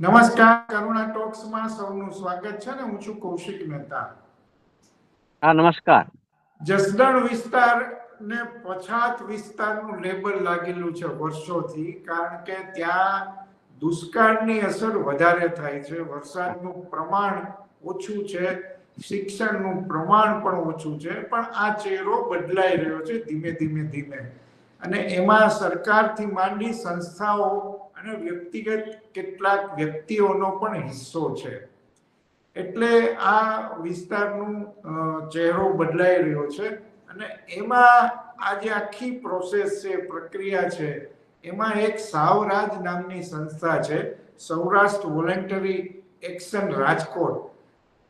નમસ્કાર કરુણા ટોક્સમાં સૌનું સ્વાગત છે ને હું છું કૌશિક મહેતા. હા નમસ્કાર. જસદણ વિસ્તાર ને પછાત વિસ્તારનું લેબલ લાગેલું છે વર્ષોથી કારણ કે ત્યાં દુષ્કાળની અસર વધારે થાય છે વરસાદનું પ્રમાણ ઓછું છે શિક્ષણનું પ્રમાણ પણ ઓછું છે પણ આ ચહેરો બદલાઈ રહ્યો છે ધીમે ધીમે ધીમે. અને એમાં સરકારથી માંડી સંસ્થાઓ અને વ્યક્તિગત કેટલાક વ્યક્તિઓનો પણ હિસ્સો છે. એટલે આ વિસ્તારનું ચહેરો બદલાઈ રહ્યો છે અને એમાં આ જે આખી પ્રોસેસ છે, પ્રક્રિયા છે, એમાં એક સાવરાજ નામની સંસ્થા છે, સૌરાષ્ટ્ર વોલેન્ટરી એક્શન રાજકોટ.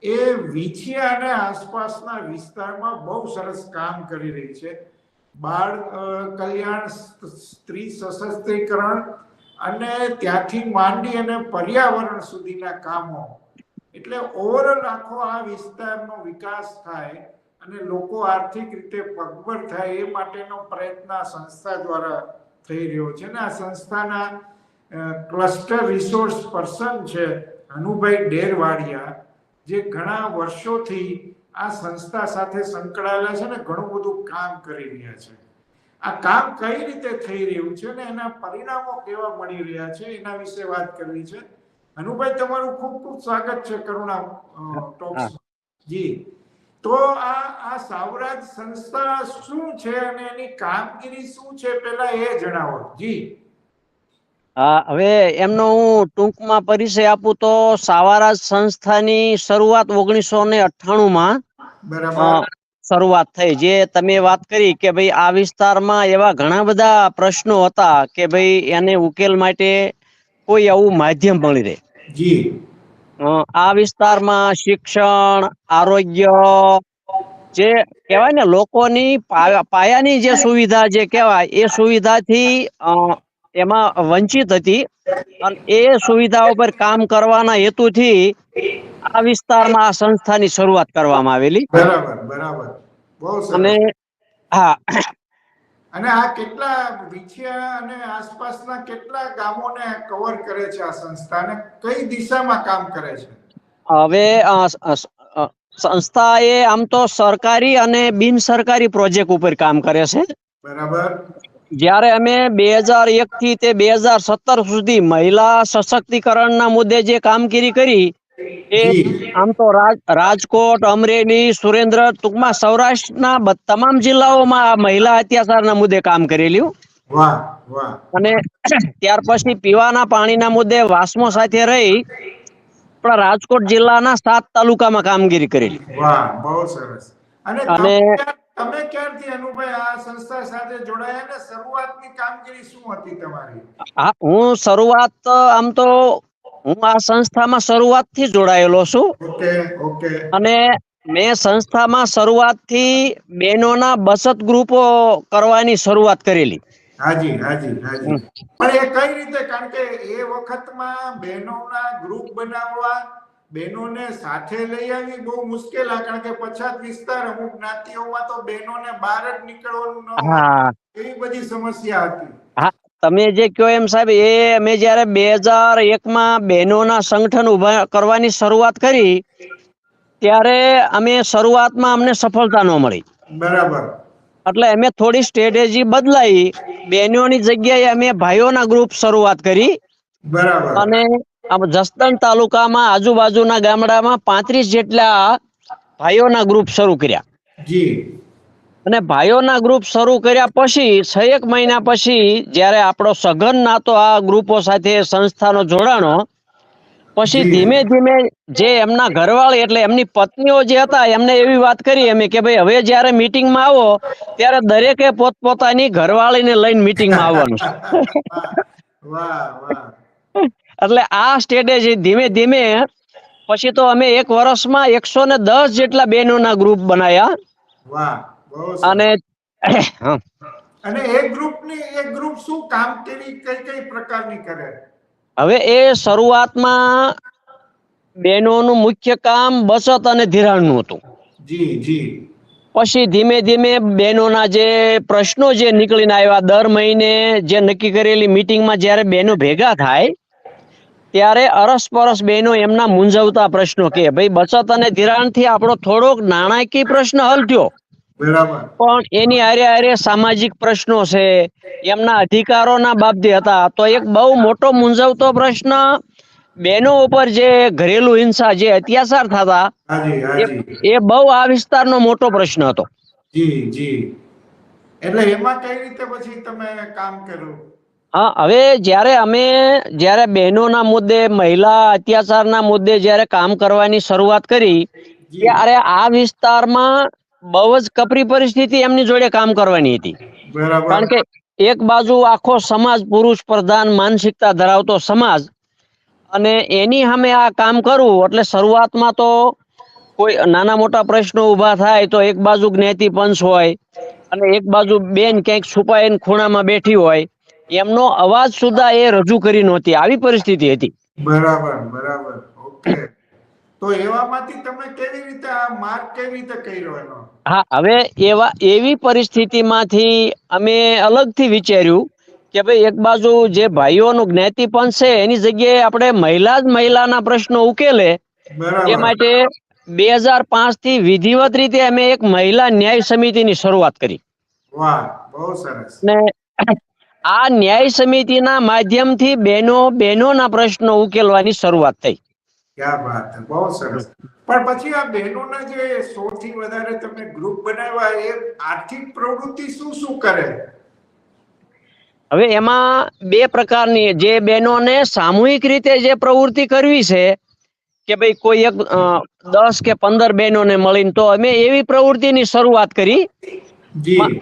એ વિછિયા અને આસપાસના વિસ્તારમાં બહુ સરસ કામ કરી રહી છે. બાળ કલ્યાણ, સ્ત્રી સશક્તિકરણ અને ત્યાંથી માંડી અને પર્યાવરણ સુધીના કામો. એટલે ઓવરઓલ આખો આ વિસ્તારનો વિકાસ થાય અને લોકો આર્થિક રીતે પગભર થાય એ માટેનો પ્રયત્ન સંસ્થા દ્વારા થઈ રહ્યો છે. ને આ સંસ્થાના ક્લસ્ટર રિસોર્સ પર્સન છે અનુભાઈ ડેરવાડિયા, જે ઘણા વર્ષોથી આ સંસ્થા સાથે સંકળાયેલા છે ને ઘણું બધું કામ કરી રહ્યા છે. આ કામ કઈ રીતે થઈ રહ્યું છે ને એના પરિણામો કેવા મળી રહ્યા છે એના વિશે વાત કરવી છે. અનુભાઈ તમારું ખૂબ ખૂબ સ્વાગત છે કરુણા ટોક્સ. જી. તો આ આ સાવરાજ સંસ્થા શું છે અને એની કામગીરી શું છે પેલા એ જણાવો. જી. હવે એમનો હું ટૂંકમાં પરિચય આપું તો સાવારાજ સંસ્થાની શરૂઆત ઓગણીસો ને અઠ્ઠાણું માં બરાબર શરૂઆત થઈ. જે તમે વાત કરી કે ભાઈ આ વિસ્તારમાં એવા ઘણા બધા પ્રશ્નો હતા કે ભાઈ એને ઉકેલ માટે કોઈ આવું માધ્યમ મળી રહે. જી. આ વિસ્તારમાં શિક્ષણ આરોગ્ય જે કહેવાય ને લોકોની પાયાની જે સુવિધા જે કહેવાય એ સુવિધાથી એમાં વંચિત હતી. અને એ સુવિધાઓ પર કામ કરવાના હેતુથી આ વિસ્તારમાં આ સંસ્થાની શરૂઆત કરવામાં આવેલી. બરાબર બરાબર. અને હા. અને આ કેટલા વિછિયા અને આસપાસના કેટલા ગામોને કવર કરે છે આ સંસ્થા અને કઈ દિશામાં કામ કરે છે? હવે સંસ્થા એ આમ તો સરકારી અને બિન સરકારી પ્રોજેક્ટ ઉપર કામ કરે છે. બરાબર. જ્યારે અમે બે હજાર એક થી તે બે હજાર સત્તર સુધી મહિલા સશક્તિકરણના મુદ્દે જે કામગીરી કરી એ આમ તો રાજકોટ અમરેલી સુરેન્દ્ર ટૂંકમાં સૌરાષ્ટ્રના તમામ જિલ્લાઓમાં આ મહિલા અત્યાચારના મુદ્દે કામ કરેલું. વાહ વાહ. અને ત્યાર પછી પીવાના પાણીના મુદ્દે વાસમો સાથે રહી પણ રાજકોટ જિલ્લાના સાત તાલુકામાં કામગીરી કરેલી. બહુ સરસ. અને તમે ક્યારથી અનુભાઈ આ સંસ્થા સાથે જોડાયા ને શરૂઆતની કામગીરી શું હતી તમારી? હા હું શરૂઆત આમ તો હું આ સંસ્થામાં શરૂઆતથી જોડાયેલો છું. Okay okay. અને મેં સંસ્થામાં શરૂઆતથી બહેનોના બચત ગ્રુપો કરવાની શરૂઆત કરેલી. હાજી હાજી હાજી. પણ એ કઈ રીતે? કારણ કે એ વખતમાં બહેનોના ગ્રુપ બનાવવા બહેનોને સાથે લઈ આવી બહુ મુશ્કેલ કારણ કે પછાત વિસ્તાર અમુક જ્ઞાતિઓમાં તો બહેનોને બહાર જ નીકળવાનું ન હા. એવી બધી સમસ્યા હતી. હા તમે જે કહો એમ સાહેબ એ અમે જ્યારે બે હજાર એકમાં બહેનોના સંગઠન ઊભા કરવાની શરૂઆત કરી ત્યારે અમે શરૂઆતમાં અમને સફળતા ન મળી. બરાબર. એટલે અમે થોડી સ્ટ્રેટેજી બદલાઈ બહેનોની જગ્યાએ અમે ભાઈઓના ગ્રુપ શરૂઆત કરી. બરાબર. અને જસદણ તાલુકામાં આજુબાજુના ગામડામાં પાંત્રીસ જેટલા ભાઈઓના ગ્રુપ શરૂ કર્યા. જી. અને ભાઈઓના ગ્રુપ શરૂ કર્યા પછી છ એક મહિના પછી જ્યારે આપણો સઘન નાતો આ ગ્રુપો સાથે સંસ્થાનો જોડાણો પછી ધીમે ધીમે જે એમના ઘરવાળી એટલે એમની પત્નીઓ જે હતા એમને એવી વાત કરી અમે કે ભાઈ હવે જ્યારે મીટિંગમાં આવો ત્યારે દરેકે પોતપોતાની ઘરવાળીને લઈને મીટિંગમાં આવવાનું છે. એટલે આ સ્ટેટેજ ધીમે ધીમે પછી તો અમે એક વર્ષમાં એકસો ને દસ જેટલા બહેનોના ગ્રુપ બનાયા. અને. અને એ ગ્રુપની એ ગ્રુપ શું કામગીરી કઈ કઈ પ્રકારની કરે? હવે એ શરૂઆતમાં બહેનોનું મુખ્ય કામ બચત અને ધિરાણનું હતું. જી જી. પછી ધીમે ધીમે બહેનોના જે પ્રશ્નો જે નીકળીને આવ્યા દર મહિને જે નક્કી કરેલી મીટિંગમાં જ્યારે બહેનો ભેગા થાય ત્યારે અરસપરસ બહેનો એમના મૂંઝવતા પ્રશ્નો કે ભાઈ બચત અને ધિરાણથી આપણો થોડોક નાણાકીય પ્રશ્ન હલ થયો. પણ એની હારે હારે સામાજિક પ્રશ્નો છે. એમના અધિકારોના બાબતે હતા. તો એક બહુ મોટો મૂંઝવતો પ્રશ્ન બહેનો ઉપર જે ઘરેલું હિંસા જે અત્યાચાર થતા એ- બહુ આ વિસ્તારનો મોટો પ્રશ્ન હતો. જી જી. એટલે એમાં કઈ રીતે પછી તમે કામ કર્યું? હા હવે જ્યારે અમે જ્યારે બહેનોના મુદ્દે મહિલા અત્યાચારના મુદ્દે જ્યારે કામ કરવાની શરૂઆત કરી ત્યારે આ વિસ્તારમાં બહુ જ કપરી પરિસ્થિતિ એમની જોડે કામ કરવાની હતી. કારણ કે એક બાજુ આખો સમાજ પુરુષ પ્રધાન માનસિકતા ધરાવતો સમાજ અને એની સામે આ કામ કરવું એટલે શરૂઆતમાં તો કોઈ નાના મોટા પ્રશ્નો ઊભા થાય તો એક બાજુ જ્ઞાતિ પંચ હોય અને એક બાજુ બેન ક્યાંક છુપાઈને ખૂણામાં બેઠી હોય એમનો અવાજ સુધા એ રજૂ કરી નહોતી. આવી પરિસ્થિતિ હતી. બરાબર બરાબર. ઓકે. તો એવામાંથી તમે કેવી રીતે આ માર્ગ કેવી રીતે કર્યો એનો? હા હવે એવા એવી પરિસ્થિતિમાંથી અમે અલગથી વિચાર્યું કે ભાઈ એક બાજુ જે ભાઈઓનું જ્ઞાતિપણ છે એની જગ્યાએ આપણે મહિલા જ મહિલાના પ્રશ્નો ઉકેલે એ માટે બે હજાર પાંચથી વિધિવત રીતે અમે એક મહિલા ન્યાય સમિતિની શરૂઆત કરી. વાહ બહુ સરસ. ને આ ન્યાય સમિતિના માધ્યમથી બહેનો બહેનોના પ્રશ્નો ઉકેલવાની શરૂઆત થઈ. ક્યાં વાત બહુ સરસ. પણ પછી આ બહેનોના જે સો થી વધારે તમે ગ્રુપ બનાવ્યા એ આર્થિક પ્રવૃત્તિ શું શું કરે? હવે એમાં બે પ્રકારની જે બહેનોને સામૂહિક રીતે જે પ્રવૃત્તિ કરવી છે કે ભાઈ કોઈ એક દસ કે પંદર બહેનોને મળીને તો અમે એવી પ્રવૃત્તિની શરૂઆત કરી.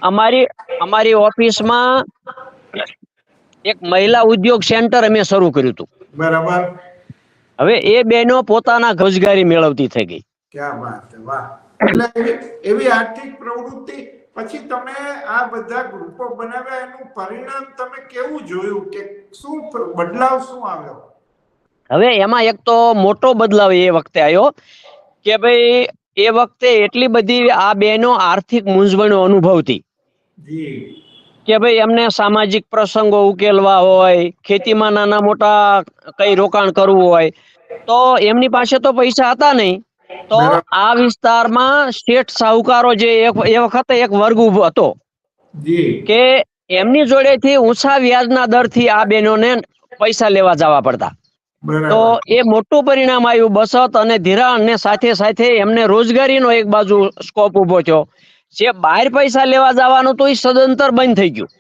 અમારી અમારી ઓફિસમાં એક મહિલા ઉદ્યોગ સેન્ટર અમે શરૂ કર્યું હતું. બરાબર. હવે એ બહેનો પોતાના રોજગારી મેળવતી થઈ ગઈ. ક્યાં વાત વાહ. એટલે એવી- આર્થિક પ્રવૃત્તિ પછી તમે આ બધા ગ્રુપો બનાવ્યા એનું પરિણામ તમે કેવું જોયું કે શું બદલાવ શું આવ્યો? હવે એમાં એક તો મોટો બદલાવ એ વખતે આવ્યો કે ભાઈ એ વખતે એટલી બધી આ બહેનો આર્થિક મૂંઝવણો અનુભવતી. જી. કે ભાઈ એમને સામાજિક પ્રસંગો ઉકેલવા હોય ખેતીમાં નાના મોટા કઈ રોકાણ કરવું હોય તો એમની પાસે તો પૈસા હતા નહીં. તો આ વિસ્તારમાં શેઠ સાહુકારો જે એક- એ વખતે એક વર્ગ ઊભો હતો. કે એમની જોડેથી ઊંચા વ્યાજના દરથી આ બહેનોને પૈસા લેવા જવા પડતા. તો એ મોટું પરિણામ આવ્યું બચત અને ધિરાણ ને સાથે સાથે એમને રોજગારીનો એક બાજુ સ્કોપ ઊભો થયો. જે બહાર પૈસા લેવા જવાનું તો એ સદંતર બંધ થઈ ગયું.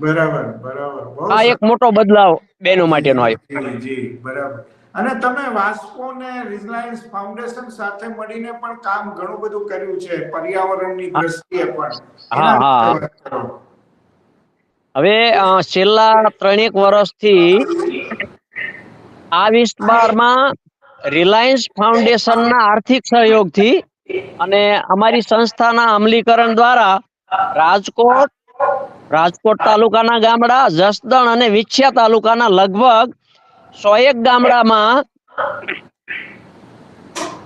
બરાબર બરાબર. આ એક મોટો બદલાવ બેનો માટેનો આવ્યો. જી જી બરાબર. અને તમે વાસ્કો ને રિલાયન્સ ફાઉન્ડેશન સાથે મળીને પણ કામ ઘણું બધું કર્યું છે પર્યાવરણની દ્રષ્ટિએ પણ. હા, હા. હવે છેલ્લા ત્રણેક વર્ષથી આ વિસ્તારમાં રિલાયન્સ ફાઉન્ડેશનના આર્થિક સહયોગથી અને અમારી સંસ્થાના અમલીકરણ દ્વારા રાજકોટ રાજકોટ તાલુકાના ગામડા જસદણ અને વિછિયા તાલુકાના લગભગ સો એક ગામડામાં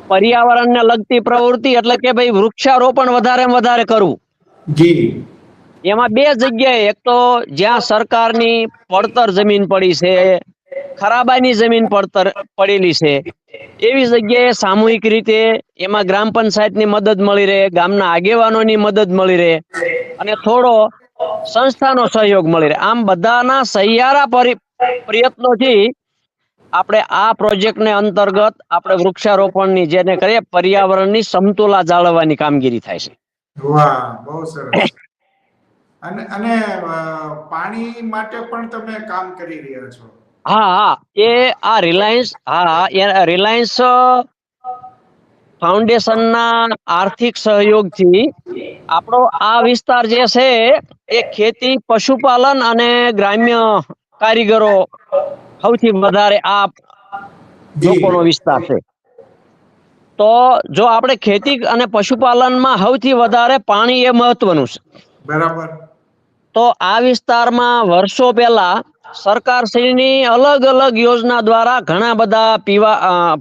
પર્યાવરણને લગતી પ્રવૃત્તિ એટલે કે ભાઈ વૃક્ષારોપણ વધારે વધારે કરવું. જી. એમાં બે જગ્યાએ એક તો જ્યાં સરકારની પડતર જમીન પડી છે ખરાબાની જમીન પડતર પડેલી છે. એવી જગ્યાએ સામૂહિક રીતે એમાં ગ્રામ પંચાયતની મદદ મળી રહે, ગામના આગેવાનોની મદદ મળી રહે અને થોડો સંસ્થાનો સહયોગ મળી રહે. આમ બધાના સહિયારા પ્રયત્નોથી આપણે આ પ્રોજેક્ટને અંતર્ગત આપણે વૃક્ષારોપણની જેને કરીએ પર્યાવરણની સમતુલા જાળવવાની કામગીરી થાય છે. અને પાણી માટે પણ તમે કામ કરી રહ્યા છો. હા હા. એ આ રિલાયન્સ હા એ રિલાયન્સ ફાઉન્ડેશનના આર્થિક સહયોગથી આપણો આ વિસ્તાર જે છે એ ખેતી પશુપાલન અને ગ્રામ્ય કારીગરો સૌથી વધારે આ લોકોનો વિસ્તાર છે. તો જો આપણે ખેતી અને પશુપાલનમાં સૌથી વધારે પાણી એ મહત્વનું છે. બરાબર. તો આ વિસ્તારમાં વર્ષો પહેલા સરકારશ્રીની અલગ અલગ યોજના દ્વારા ઘણા બધા પીવા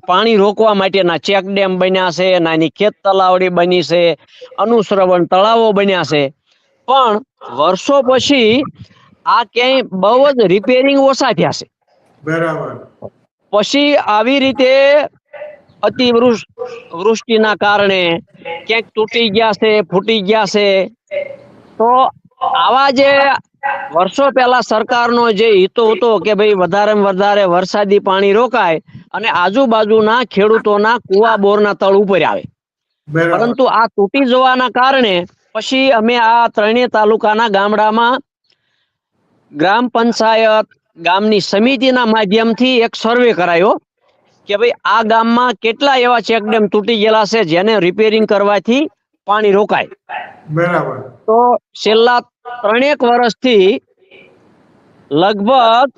પાણી રોકવા માટેના ચેક ડેમ બન્યા છે નાની ખેત તલાવડી બની છે અનુશ્રવણ તળાવો બન્યા છે. પણ વર્ષો પછી આ ક્યાંય બહુ જ રિપેરિંગ ઓછા થયા છે. બરાબર. પછી આવી રીતે અતિવૃષ્ટિ વૃષ્ટિના કારણે ક્યાંક તૂટી ગયા છે ફૂટી ગયા છે. તો આવા જે વર્ષો પહેલા સરકારનો જે હિતો હતો કે ભાઈ વધારે વધારે વરસાદી પાણી રોકાય અને આજુબાજુના ખેડૂતોના કુવા બોરના તળ ઉપર આવે. પરંતુ આ તૂટી જવાના કારણે પછી અમે આ ત્રણેય તાલુકાના ગામડામાં ગ્રામ પંચાયત ગામની સમિતિના માધ્યમથી એક સર્વે કરાયો કે ભાઈ આ ગામમાં કેટલા એવા ચેકડેમ તૂટી ગયેલા છે જેને રિપેરિંગ કરવાથી પાણી રોકાય. બરાબર. તો છેલ્લા ત્રણેક વર્ષથી લગભગ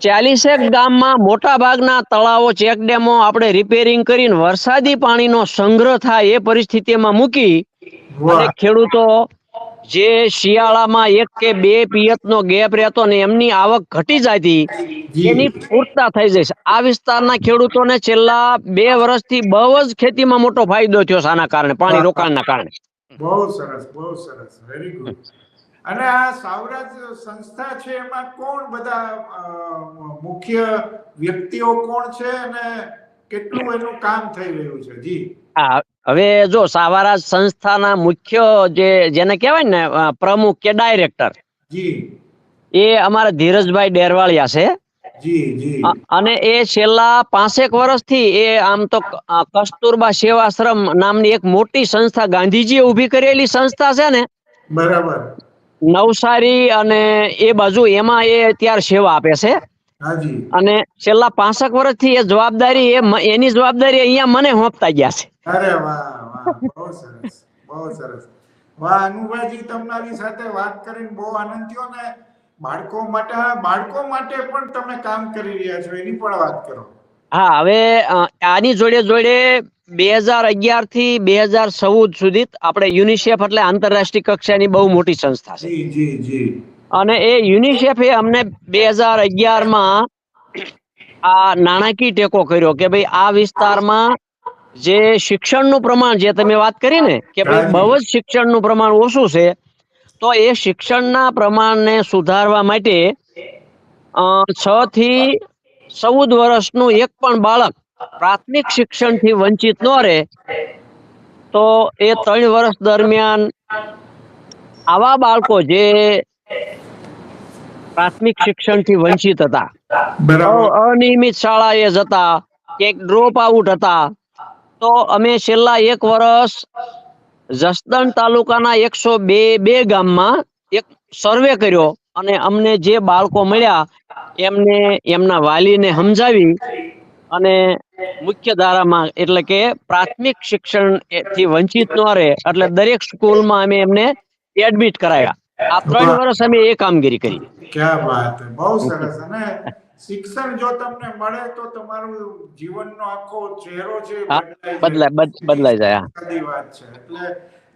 ચાલીસેક ગામમાં મોટા ભાગના તળાવો ચેકડેમો આપણે રિપેરિંગ કરીને વરસાદી પાણીનો સંગ્રહ થાય એ પરિસ્થિતિમાં મૂકી અને ખેડૂતો જે શિયાળામાં એક કે બે પિયતનો ગેપ રહેતો ને એમની આવક ઘટી જતી એની પૂરતા થઈ જશે આ વિસ્તારના ખેડૂતોને છેલ્લા બે વર્ષથી બહુ જ ખેતીમાં મોટો ફાયદો થયો છે આના કારણે પાણી રોકાણના કારણે. બહુ સરસ બહુ સરસ. વેરી ગુડ અને આ સાવરાજ સંસ્થા છે એમાં કોણ બધા મુખ્ય વ્યક્તિઓ કોણ છે અને કેટલું એનું કામ થઈ રહ્યું છે? જી. હવે જો સાવારા સંસ્થાના મુખ્ય જે જેને કહેવાય ને પ્રમુખ કે ડાયરેક્ટર એ અમારા ધીરજભાઈ ડેરવાળિયા છે. અને એ છેલ્લા પાંસેક વર્ષથી એ આમ તો કસ્તુરબા સેવાશ્રમ નામની એક મોટી સંસ્થા ગાંધીજીએ ઊભી કરેલી સંસ્થા છે ને બરાબર. નવસારી અને એ બાજુ એમાં એ અત્યારે સેવા આપે છે. અને છેલ્લા પાંસેક વર્ષથી એ જવાબદારી એની જવાબદારી અહીંયા મને હોપતા ગયા છે. અરે વાહ વાહ બહુ સરસ બહુ સરસ. વાહ અનુભાજી તમારી સાથે વાત કરીને બહુ આનંદ થયો ને બાળકો માટે બાળકો માટે પણ તમે કામ કરી રહ્યા છો એની પણ વાત કરો. હા હવે આની જોડે જોડે બે હજાર અગિયારથી બે હજાર ચૌદ સુધી આપણે યુનિસેફ એટલે આંતરરાષ્ટ્રીય કક્ષાની બહુ મોટી સંસ્થા છે. જી જી અને એ યુનિસેફે અમને બે હજાર અગિયારમાં આ નાણાકીય ટેકો કર્યો કે ભાઈ આ વિસ્તારમાં જે શિક્ષણનું પ્રમાણ જે તમે વાત કરી ને કે ભાઈ બહુ જ શિક્ષણનું પ્રમાણ ઓછું છે તો એ શિક્ષણના પ્રમાણને સુધારવા માટે છ થી ચૌદ વર્ષનું એક પણ બાળક પ્રાથમિક શિક્ષણથી વંચિત ન રહે તો એ ત્રણ વર્ષ દરમિયાન આવા બાળકો જે પ્રાથમિક શિક્ષણથી વંચિત હતા અનિયમિત શાળાએ જતા કે ડ્રોપ આઉટ હતા તો અમે છેલ્લા એક વર્ષ જસદણ તાલુકાના એકસો બે બે ગામમાં એક સર્વે કર્યો અને અમને જે બાળકો મળ્યા એમને એમના વાલીને સમજાવી અને મુખ્ય ધારામાં એટલે કે પ્રાથમિક શિક્ષણથી વંચિત ન રહે એટલે દરેક સ્કૂલમાં અમે એમને એડમિટ કરાયા. આ ત્રણ વર્ષ અમે એ કામગીરી કરી. ક્યાં વાત બહુ સરસ અને શિક્ષણ જો તમને મળે તો તમારું જીવનનો આખો ચહેરો છે બદલાય બદલાય- જાય, હા. વાત છે. એટલે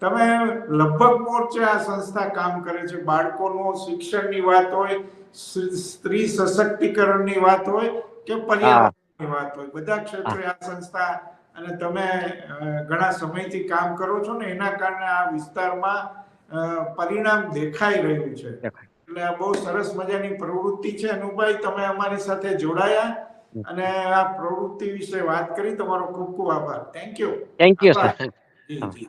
તમે લગભગ મોરચે આ સંસ્થા કામ કરે છે બાળકોનું શિક્ષણની વાત હોય સ્ત્રી સશક્તિકરણની વાત હોય કે પર્યાવરણની વાત હોય. બધા ક્ષેત્રે આ સંસ્થા અને તમે ઘણા સમયથી કામ કરો છો ને એના કારણે આ વિસ્તારમાં પરિણામ દેખાઈ રહ્યું છે. એટલે આ બહુ સરસ મજાની પ્રવૃત્તિ છે. અનુભાઈ તમે અમારી સાથે જોડાયા અને આ પ્રવૃત્તિ વિશે વાત કરી. તમારો ખૂબ ખૂબ આભાર. Thank you thank you sir ji ji.